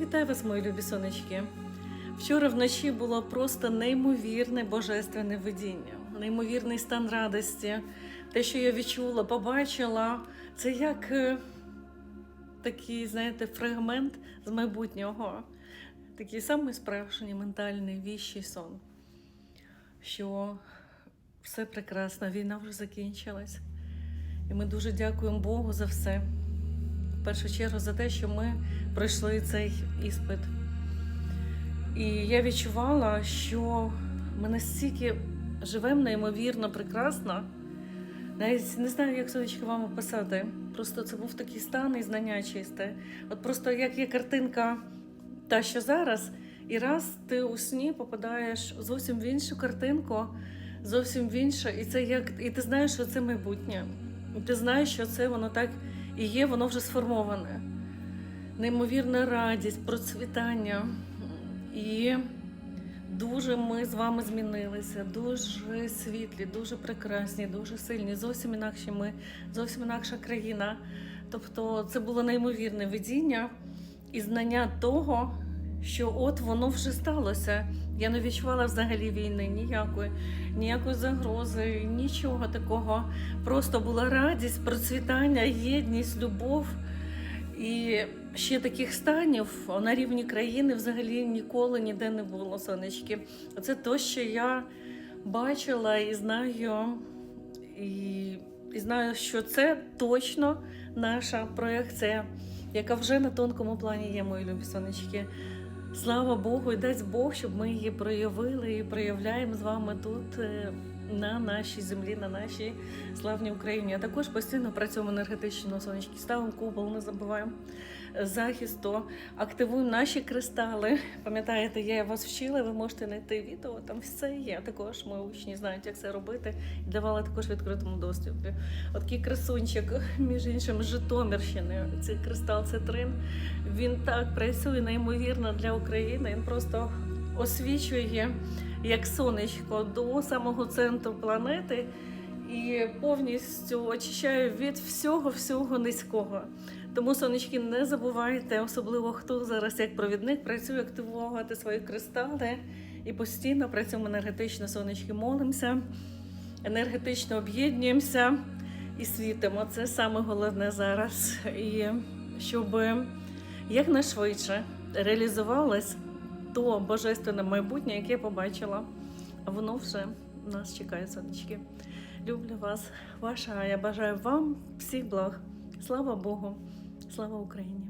Вітаю вас, мої любі сонечки. Вчора вночі було просто неймовірне божественне видіння, неймовірний стан радості. Те, що я відчула, побачила, це як е, такий, знаєте, фрагмент з майбутнього, такий самий справжній ментальний віщий сон, що все прекрасно, війна вже закінчилась. І ми дуже дякуємо Богу за все. Першу чергу за те, що ми пройшли цей іспит. І я відчувала, що ми настільки живемо неймовірно прекрасно. Навіть не знаю, як сонечко вам описати. Просто це був такий стан і знання чисте. От просто як є картинка, та що зараз, і раз ти у сні попадаєш зовсім в іншу картинку, зовсім в інше, і це як і ти знаєш, що це майбутнє. І ти знаєш, що це воно так і є, воно вже сформоване. Неймовірна радість, процвітання. І дуже ми з вами змінилися, дуже світлі, дуже прекрасні, дуже сильні, зовсім інакші ми, зовсім інакша країна. Тобто це було неймовірне видіння і знання того, що от воно вже сталося. Я не відчувала взагалі війни ніякої, ніякої загрози, нічого такого. Просто була радість, процвітання, єдність, любов. І ще таких станів на рівні країни взагалі ніколи ніде не було, сонечки. Це те, що я бачила і знаю, і, і знаю, що це точно наша проекція, яка вже на тонкому плані є, мої любі сонечки. Слава Богу, і дасть Бог, щоб ми її проявили і проявляємо з вами тут. На нашій землі, на нашій славній Україні. А також постійно працюємо енергетично сонечки, ставимо купол, не забуваємо захисту, активуємо наші кристали. Пам'ятаєте, я вас вчила, ви можете знайти відео, там все є. Також ми учні знають, як це робити, і давала також відкритому доступі. От такий красунчик, між іншим, Житомирщини. Цей кристал цитрин. Він так працює неймовірно для України. Він просто освічує як сонечко до самого центру планети і повністю очищає від всього всього низького. Тому сонечки не забувайте, особливо хто зараз як провідник працює активувати свої кристали і постійно працюємо енергетично, сонечки молимося, енергетично об'єднуємося і світимо. Це саме головне зараз. І щоб якнайшвидше реалізувалось то божественне майбутнє, яке я побачила. Воно вже нас чекає, сонечки. Люблю вас, ваша. Я бажаю вам всіх благ. Слава Богу, слава Україні!